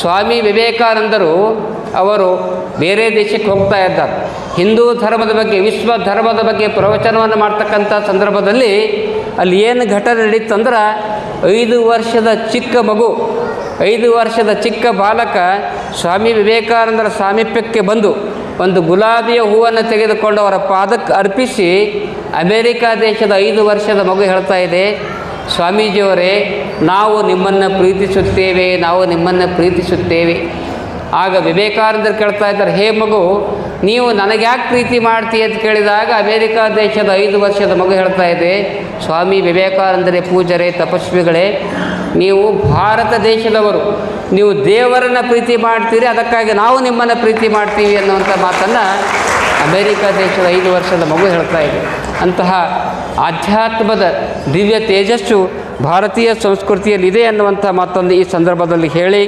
ಸ್ವಾಮಿ ವಿವೇಕಾನಂದರು ಅವರು ಬೇರೆ ದೇಶಕ್ಕೆ ಹೋಗ್ತಾ ಇದ್ದಾರೆ. ಹಿಂದೂ ಧರ್ಮದ ಬಗ್ಗೆ, ವಿಶ್ವ ಧರ್ಮದ ಬಗ್ಗೆ ಪ್ರವಚನವನ್ನು ಮಾಡ್ತಕ್ಕಂಥ ಸಂದರ್ಭದಲ್ಲಿ ಅಲ್ಲಿ ಏನು ಘಟನೆ ನಡೀತಂದ್ರೆ ಐದು ವರ್ಷದ ಚಿಕ್ಕ ಮಗು, ಐದು ವರ್ಷದ ಚಿಕ್ಕ ಬಾಲಕ ಸ್ವಾಮಿ ವಿವೇಕಾನಂದರ ಸಾಮೀಪ್ಯಕ್ಕೆ ಬಂದು ಒಂದು ಗುಲಾಬಿಯ ಹೂವನ್ನು ತೆಗೆದುಕೊಂಡು ಅವರ ಪಾದಕ್ಕೆ ಅರ್ಪಿಸಿ ಅಮೇರಿಕಾ ದೇಶದ ಐದು ವರ್ಷದ ಮಗು ಹೇಳ್ತಾ ಇದೆ. ಸ್ವಾಮೀಜಿಯವರೇ, ನಾವು ನಿಮ್ಮನ್ನು ಪ್ರೀತಿಸುತ್ತೇವೆ, ನಾವು ನಿಮ್ಮನ್ನು ಪ್ರೀತಿಸುತ್ತೇವೆ. ಆಗ ವಿವೇಕಾನಂದರು ಕೇಳ್ತಾ ಇದ್ದಾರೆ, ಹೇ ಮಗು, ನೀವು ನನಗೆ ಯಾಕೆ ಪ್ರೀತಿ ಮಾಡ್ತೀಯ? ಅಂತ ಕೇಳಿದಾಗ ಅಮೇರಿಕಾ ದೇಶದ ಐದು ವರ್ಷದ ಮಗು ಹೇಳ್ತಾ ಇದೆ, ಸ್ವಾಮಿ ವಿವೇಕಾನಂದರೇ ಪೂಜರೇ ತಪಸ್ವಿಗಳೇ, ನೀವು ಭಾರತ ದೇಶದವರು, ನೀವು ದೇವರನ್ನು ಪ್ರೀತಿ ಮಾಡ್ತೀರಿ, ಅದಕ್ಕಾಗಿ ನಾವು ನಿಮ್ಮನ್ನು ಪ್ರೀತಿ ಮಾಡ್ತೀವಿ ಅನ್ನುವಂಥ ಮಾತನ್ನು ಅಮೇರಿಕಾ ದೇಶದ ಐದು ವರ್ಷದ ಮಗು ಹೇಳ್ತಾ ಇದೆ. ಅಂತಹ ಆಧ್ಯಾತ್ಮದ ದಿವ್ಯ ತೇಜಸ್ಸು ಭಾರತೀಯ ಸಂಸ್ಕೃತಿಯಲ್ಲಿದೆ ಅನ್ನುವಂಥ ಮಾತೊಂದು ಈ ಸಂದರ್ಭದಲ್ಲಿ ಹೇಳಿ